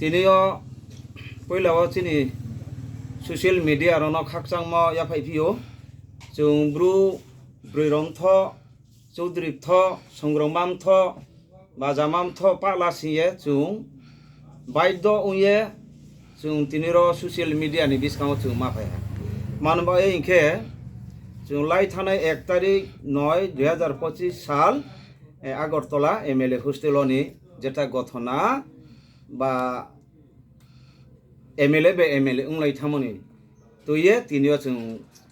তিনিও পয়লাও চিনি social media रनो खाकचां म या फाइफियो जों ब्रु ब्रैरं थ चौधरी थ संग्रमाम थ बाजामाम थ पालासिये जों बायद उये जों तिनिर ससियेल मिडियानि बिसकाङाव जों माफाया मानो होनबा इनखे जों লাই थानाय एक तारिख नय दुई हाजार पचिस साल ए, আগরতলা এম এল এ হোস্টেলনি যেটা ঘটনা বা এমএলএ বে এমএলএ উংলাই থামনি তো ইয়ে তিনিও যেন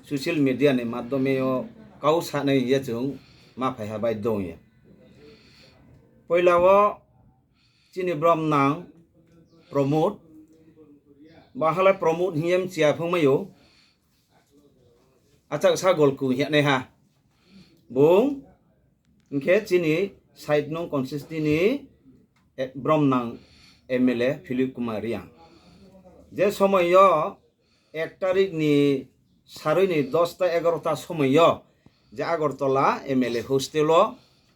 সোশ্যাল মিডিয়ানি মাধ্যমেও কাউ সানে ইয়ে যেন মাফাই হাবাই দং ইয়ে পয়লাও চিনি ব্রহ্মনাং প্রমোদ বাহালা প্রমোদ হিয়াম চিয়া ফমায়ও আচ্ছা সাগলকু হিয়ানে হা বুং ইংখে চিনি সাইড নং কনসিস্টিনি ব্রহ্মনাং M L A Philip Kumar Reang যে সময় এক তারিখ নি সারৈনি দশটা এগারোটা সময় যে Agartala M L A hostel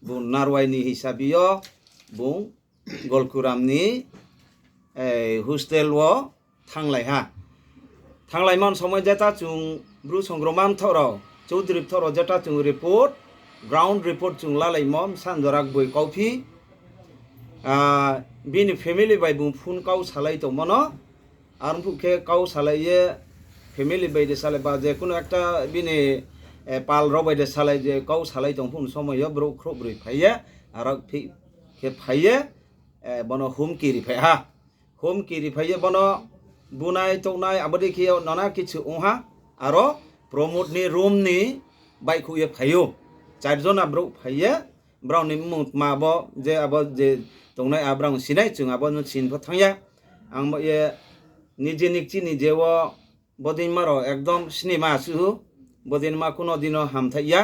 বুং নারওয়াইনি হিসাবিও বুং গলকুরামনি এই হোস্টেল ও থাংলাই হ্যাঁ। হা থাংলাইমান সময় যেটা চুং ব্রু সংগ্রমান থর, চৌধুরী থর যেটা চুং রিপোর্ট গ্রাউন্ড রিপোর্ট চুং লালাইমম সানজরাক বই কফি বিনি ফেমিলি বাই বুং ফুন কাউ সালাই তো মনো, আর পুখে কাউ সালাইয়ে ফেমিলি বাইদে সালাই বা যে কোনো একটা বিনি পাল রবাইদে সালাই যে কাউ সালাই দं ফুন সময় ব্রো খ্রব্রই ফাইয়ে, আর কে ফাইয়ে বন হোম কিরি ফাই, হা, হোম কিরি ফাইয়ে বন বুনাই তৌনাই আবাদি খিয়াও নানা কিছু ওহা আর প্রমোদনি রুমনি বাইক হুয়ে ফাইও। চারজন আব্রো ফাইয়ে, ব্রাউনি মাব যে আব যে tongnai abrang sinai chung abon sin pho thangya ang ye নিজে নিকচি নিজেও বদিন মারো একদম সিনেমা আসু বদিন মা কোনো দিনও হামথাইয়া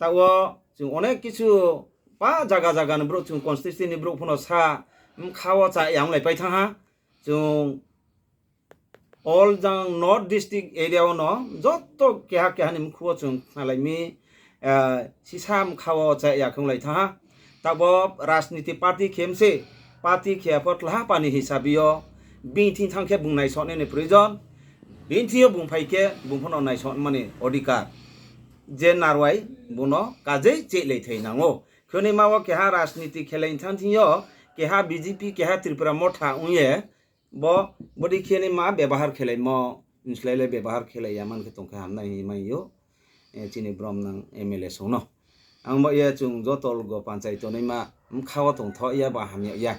তাও যোন অনেক কিছু পা জায়গা জায়গানো ব্রো যোন কনস্টিটিউনি ব্রো ফোনো সা খাওয়া চা ইয়াম লাইপাই থাহা যোন অল যাং নর্থ ডিস্ট্রিক্ট এরিয়াও ন যত কেহা কেহানি খুব যোন সালাইমি সিসাম খাওয়া চা ইয়াখং লাইথাহা tabab rajniti party khemse party khiapot laha pani hisabio binthi thangkhe bungnai sonene proয়োজন বিন্থিও বুমফাইকে বুমফন অনাই মানে অধিকার যে নারওয়াই বুনো কাজেই চেলাই থাইনাঙ্গো খনি মাও কেহা রাজনীতি খেলাই থানথিও কেহা বিজেপি কেহা ত্রিপুরা মঠা উয়ে ব বডি খেনি মা ব্যবহার খেলাই ম ইনসলাইলে ব্যবহার খেলাই আমানকে তংখা হামনাই মাইও চিনি ব্রহ্মনাং এম এল এ সৌনো angba ya chung jotol go panchai tonai ma khawa tong tho ya ba ham ya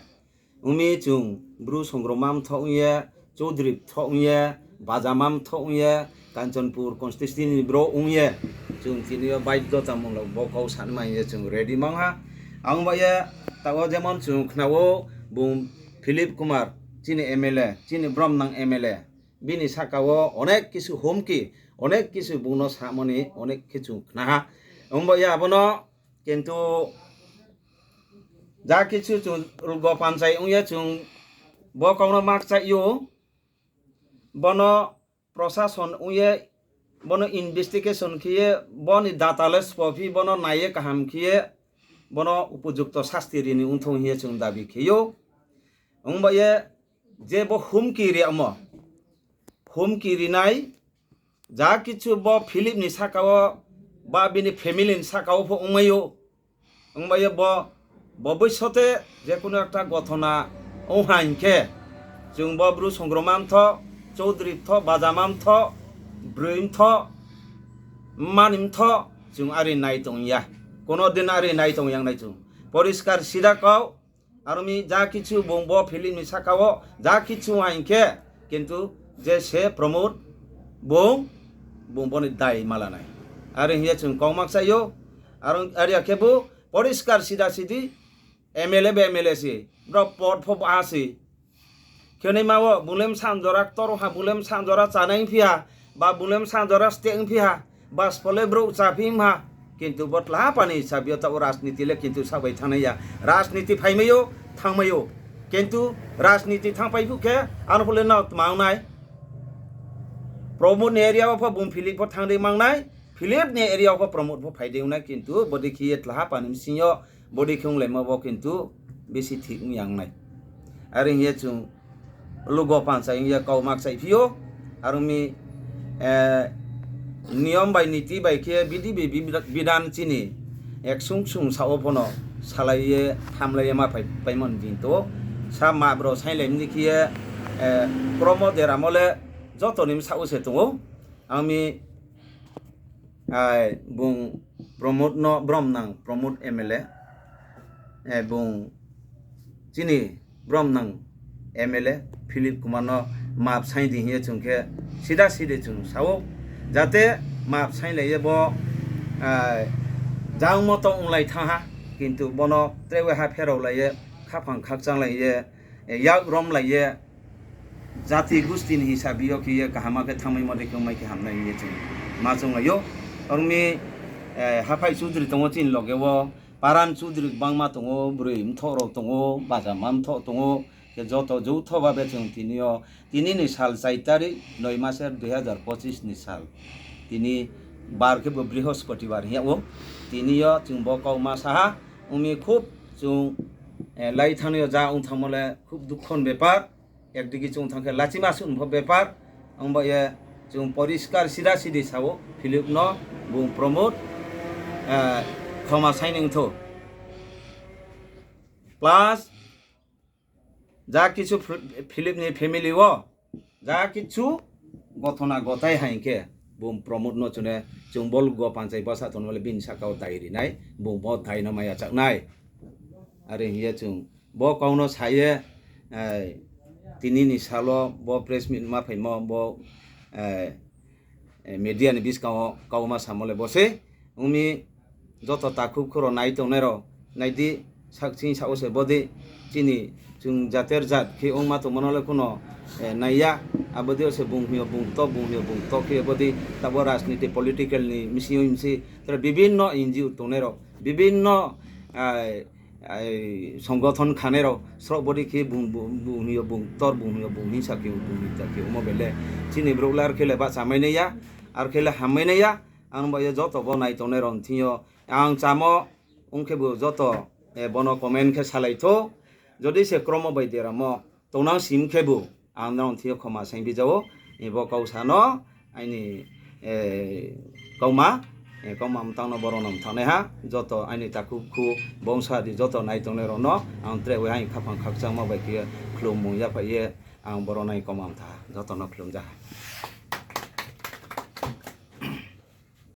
umi chung bru songromam tho ya Chowdhury থং ইয়ে বাজামাম থং ইয়ে কাঞ্চনপুর কনস্টিটিউনি ব্র উং ইয়ে চুং চিনি বাইদ্য তামুল বকও সানমা ইয়ে চুং রেডি মাঙা আং বাইয়ে তাও যেমন চুং খনাও বুম ফিলিপ কুমার চিনি এম এল এ চিনি ব্রহ্মনাং এম এল এ বিনি সাকাও অনেক কিছু হোমকি অনেক কিছু বুনো সামনে অনেক কিছু খনাহা ಉಂಬಯ್ಯ ಅವನ কিন্তু যা কিছু গ পানচাই উয়ে চুং, ব কমন মাক চাই ইউ? বন প্রশাসন উয়ে বন ইনভেস্টিগেশন খিয়ে, বন দাতালে স্পফি, বন নাইয়ে কাহাম খিয়ে, বন উপযুক্ত শাস্তি রিনি উন্থং হিয়ে চুং দাবি খিও উংবাইয়ে যে ব হুমকি রে অম, হুমকি রিনাই, যা কিছু ব ফিলিপনি সাকাও বা বিনি ফ্যামিলিনি সাকাও উমাইও উংবায়ে ব ভবিষ্যতে যে কোনো একটা ঘটনা ওহাইনকে जों बब्रु संग्रमाम थ चौधरी थ बाजामाम थ ब्रैम थ मानिम थ जों आरि नाय दंया কোনো দিন আরে নাই তো ইয়াং নাই পরিষ্কার সিধা কও আর আমি যা কিছু বংব ফিলিম সাকাও যা কিছু আইনকে কিন্তু যে সে প্রমোদ বং বংবনি দায় মালা নাই আর হিয়া जों কমাক চাইও আর আরিয়া কেবো পরিষ্কার সিধা সিধি, এমএলএ বে এমএলএ সি ব্র পট ফব আসি। খেনে মাও, বুলেম সানজরা তরহা, বুলেম সানজরা চানাই ফিয়া বা বুলেম সানজরা স্টেং ফিয়া বাস ফলে ব্রো চাফিমহা কিন্তু বটলা পানি সাবিও তাও রাজনীতিলে কিন্তু সাবাই থানাইয়া। রাজনীতি ফাইমাইও থাংমাইও কিন্তু রাজনীতি থাংপাইফুকে আনো ফলে নাও মাংনাই প্রমোদ এরিয়াও ফ, বুম ফিলিপ থাংদে মাংনাই ফিলিপ নে এরিয়াও ফ প্রমোদ ফ ফাইদেউনা কিন্তু বডি খিয়ে তলা পানি সিও বডি খেংলাই মাবো কিন্তু বেশি ঠিক ইয়াংনাই আর ইয়ে চুং লুগো পাঞ্চাই ইয়ে কাউ মাকসাই ফিও আর মি নিয়ম বাই নীতি বাইকে বিধি বিধান চিনি এক সুং সাও ফনো সালাইয়ে থামলাইয়ে মা পাই পাইমন দিন তো সা মা ব্র সাইলাই নিখিয়ে ক্রম দেরামলে যত নিম সাউসে দङ আমি bung Pramod no Brahmnang Pramod MLA bung chini Brahmnang MLA Philip Kumar no map sai di hiye chung ke sida sida chung sao jate map sai le bo jang moto unglai tha ha কিন্তু বন ত্রেবে হা ফেরাও লাইয়ে খাফাং খাকচাং লাইয়ে ইয়াক রম লাইয়ে জাতি গোষ্ঠীনি হিসাবিও কি কাহামাকে থামাই মধ্যে কেউ মাইকে হামলাই ইয়ে মাছ মাইও orngmi hapai chudri tongo chin logewo paran chudri bangma tongo, burim thoro tongo, bajamam tho tongo যত যৌথভাবে তিনিও তিনি নি সাল চার তারিখ নয় মাসের দুই হাজার পঁচিশ নি সাল তিনি বারকে বৃহস্পতিবার হিয়াও তিনিও চুং বকমা সাহা উমি খুব চুং লাই থানীয় যা উং থামলে খুব দুঃখন ব্যাপার একদিকে চুং থাকে লাচিমা সুনভ ব্যাপার আমরা ଯେଉଁ ପରିଷ୍କାର ସିଧାସିଧି ସାବ ଫିଲିପ୍ ନ ଏବଂ ପ୍ରମୋଦ ক্ষমা সাইনিং থো প্লাস যা কিছু ফিলিপ নি ফ্যামিলি ও যা কিছু গথনা গতাই হাইকে বুম প্রমোদ নচনে চুম বল গ পাঞ্চাই বসা তন বলে বিন সাকাও দাইরি নাই বুম ব ধাই নামাই আচাক নাই আরে হিয়ে চুম ব কাউন সাইয়ে তিনি নিশাল ব প্রেস মিট মা Faim mediani bis kao kao ma samole bose umi joto takhu khoro nai to nero nai di sak chin sa ose bodi chini chung jater jat khi ong ma to monole kuno naiya abodi ose bung hio bung to bung hio bung to khi abodi tabo rajniti political ni misi imsi tar bibhinno ngo to nero bibhinno সংগঠন খানের স্রবদি খে বুংহিও বুংতর বুংহিও বুংহি সাকে বুংহি তাকে মবেলে চিনি ব্রগলার খেলে বা সামাইনাইয়া আর খেলে হামাইনাইয়া আং by যত বনাই তনের থিও আং চামো উংখেবো যত বন কমেন্ট খে সালাইথো যদি সে ক্রম বাইদেরাম তৌনাং সিম খেবো আং নাং থিও ক্ষমা সাই বিজাও এব কাউসানো আইনি কাউমা কাউমা তানো বরনাম থানে হা যত আইনি তাকু খু বংশাদি যত নাই তনে রন আং ত্রে ওই আই খাফাং খাকচাং মাবাই কে খ্লুম মুয়া পাইয়ে আং বরনাই কমাম থা যত ন খ্লুম যা